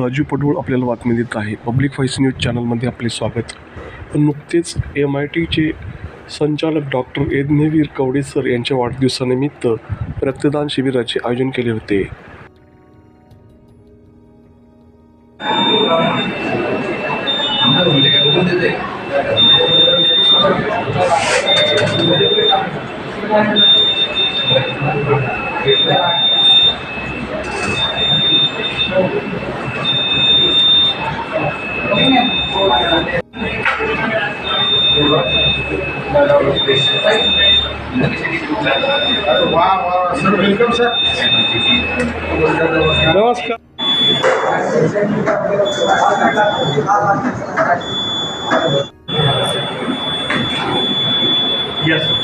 राजू पडवळ आपल्याला बातमी देत आहे. पब्लिक व्हॉइस न्यूज चॅनलमध्ये आपले स्वागत. नुकतेच एम आय टीचे संचालक डॉक्टर यज्ञवीर कवडे सर यांच्या वाढदिवसानिमित्त रक्तदान शिबिराचे आयोजन केले होते. नमस्कार तीन सौ पीपीटी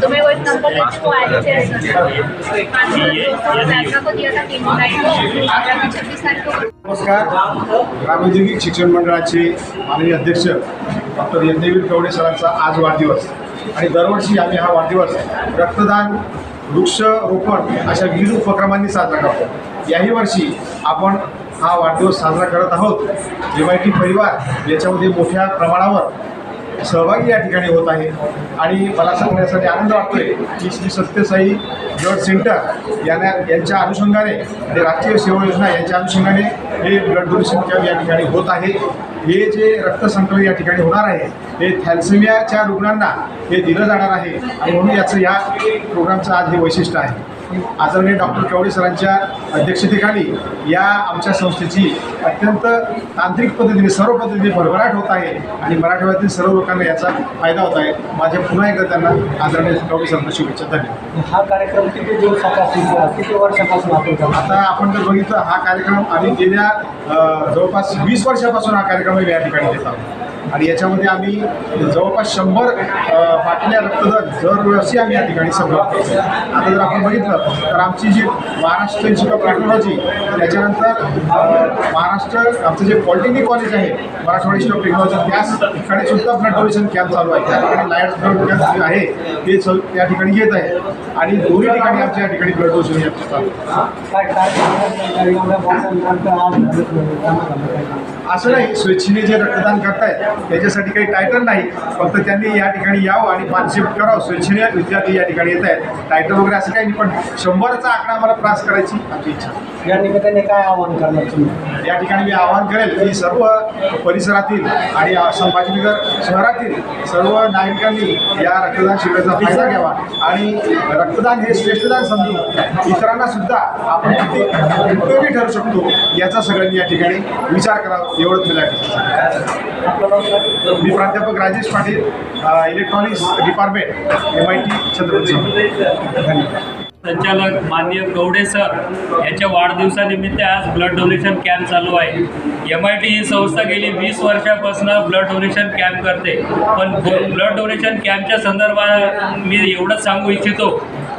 तुम्हें वो नंबर लेके आए थे नमस्कार. ग्रामोद्योगिक शिक्षण मंडळाचे माननीय अध्यक्ष डॉक्टर यज्ञवीर कवडे सरांचा आज वाढदिवस. आणि दरवर्षी आम्ही हा वाढदिवस रक्तदान वृक्षरोपण अशा विविध उपक्रमांनी साजरा करतो. याही वर्षी आपण हा वाढदिवस साजरा करत आहोत. एम आय टी परिवार याच्यामध्ये मोठ्या प्रमाणावर सहभागी या ठिकाणी होत आहे. आणि मला सांगण्यासाठी आनंद वाटतोय की श्री सत्यसाई ब्लड सेंटर यांना यांच्या अनुषंगाने आणि राष्ट्रीय सेवा योजना यांच्या अनुषंगाने हे ब्लड डोनेशन कॅम्प या ठिकाणी होत आहे. हे जे रक्तसंकलन या ठिकाणी होणार आहे हे थॅल्सेमियाच्या रुग्णांना हे दिलं जाणार आहे आणि म्हणून याचं या प्रोग्रामचं आज हे वैशिष्ट्य आहे. आदरणीय डॉक्टर कवडे सरांच्या अध्यक्षतेखाली या आमच्या संस्थेची अत्यंत तांत्रिक पद्धतीने सर्व पद्धतीने भरभराट होत आहे आणि मराठवाड्यातील सर्व लोकांना याचा फायदा होत आहे. माझ्या पुन्हा एकदा त्यांना आदरणीय कवडे सरांना शुभेच्छा. धन्यवाद. हा कार्यक्रम किती दिवसापासून किती वर्षापासून आपण आता आपण जर बघितलं हा कार्यक्रम आम्ही गेल्या जवळपास वीस वर्षापासून हा कार्यक्रम या ठिकाणी घेत आहोत. आणि याच्यामध्ये आम्ही जवळपास शंभर बाटल्या रक्तदान दरवर्षी आम्ही या ठिकाणी संग्रह करतो आता जर आपण बघितलं तर आमची जी महाराष्ट्र इन्स्टिट्यूट ऑफ टेक्नॉलॉजी त्याच्यानंतर महाराष्ट्र आमचं जे पॉलिटेक्निक कॉलेज आहे मराठवाडा इन्स्टिट्यूट ऑफ टेक्नॉलॉजी त्याच ठिकाणी सुद्धा ब्लड डोनेशन कॅम्प चालू आहे. त्या ठिकाणी लायन्स ब्लड कॅम्प जे आहे ते च त्या ठिकाणी घेत आहे. आणि दोन्ही ठिकाणी आमच्या या ठिकाणी ब्लड डोनेशन कॅम्प चालू काय असं नाही स्वेच्छेने जे रक्तदान करतायत त्याच्यासाठी काही टायटल नाही. फक्त त्यांनी या ठिकाणी यावं आणि पार्टिसिपेट करावं. स्वेच्छेने विद्यार्थी या ठिकाणी येत आहेत. टायटल वगैरे असं काही नाही पण शंभरचा आकडा आम्हाला प्रास करायची आमची इच्छा. या निमित्ताने काय आव्हान करणार तुम्ही? या ठिकाणी मी आवाहन करेल की सर्व परिसरातील आणि संभाजीनगर शहरातील सर्व नागरिकांनी या रक्तदान शिबिराचा फायदा घ्यावा. आणि रक्तदान हे श्रेष्ठदान समजून इतरांना सुद्धा आपण किती उपयोगी ठरू शकतो याचा सगळ्यांनी या ठिकाणी विचार करावा. एवढंच मला मी प्राध्यापक Rajesh Patil electronics department M I T Chhatrapati धन्यवाद. संचालक माननीय गवडे सर यांच्या वाढदिवसानिमित्त आज ब्लड डोनेशन कॅम्प चालू आहे. एम आय टी ही संस्था गेली वीस वर्षापासून ब्लड डोनेशन कॅम्प करते. पण ब्लड डोनेशन कॅम्पच्या संदर्भात मी एवढंच सांगू इच्छितो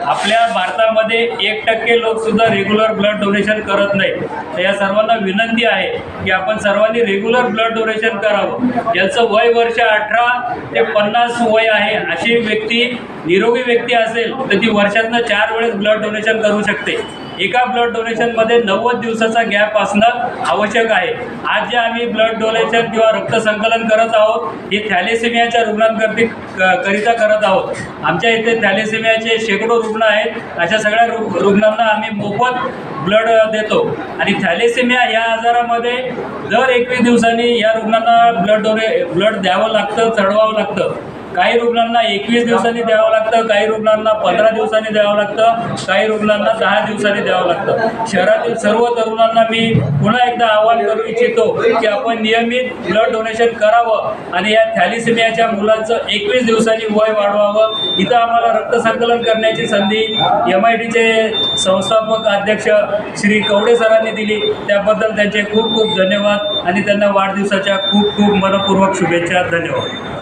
आपल्या भारतामध्ये एक टक्के लोकसुद्धा रेग्युलर ब्लड डोनेशन करत नाही. तर या सर्वांना विनंती आहे की आपण सर्वांनी रेग्युलर ब्लड डोनेशन करावं. ज्यांचं वय वर्ष अठरा ते पन्नास वय आहे अशी व्यक्ती निरोगी व्यक्ती असेल तर ती वर्षातनं चार वेळेस ब्लड डोनेशन करू शकते. एका ब्लड डोनेशनमध्ये नव्वद दिवसाचा गॅप असणं आवश्यक आहे. आज जे आम्ही ब्लड डोनेशन किंवा रक्त संकलन करत आहोत हे थॅलेसेमियाच्या रुग्णांकरती करिता करत आहोत. आमच्या इथे थॅलेसेमियाचे शेकडो रुग्ण आहेत. अशा सगळ्या रु रुग्णांना आम्ही मोफत ब्लड देतो. आणि थॅलेसेमिया या आजारामध्ये दर एकवीस दिवसांनी या रुग्णांना ब्लड डोने ब्लड द्यावं लागतं चढवावं लागतं. काही रुग्णांना एकवीस दिवसांनी द्यावं लागतं काही रुग्णांना पंधरा दिवसांनी द्यावं लागतं काही रुग्णांना दहा दिवसांनी द्यावं लागतं. शहरातील सर्व तरुणांना मी पुन्हा एकदा आवाहन करू इच्छितो की आपण नियमित ब्लड डोनेशन करावं आणि या थॅलिसिमियाच्या मुलांचं एकवीस दिवसांनी वय वाढवावं. इथं आम्हाला रक्त संकलन करण्याची संधी एम आय टीचे संस्थापक अध्यक्ष श्री कवडे सरांनी दिली. त्याबद्दल त्यांचे खूप खूप धन्यवाद आणि त्यांना वाढदिवसाच्या खूप खूप मनपूर्वक शुभेच्छा. धन्यवाद.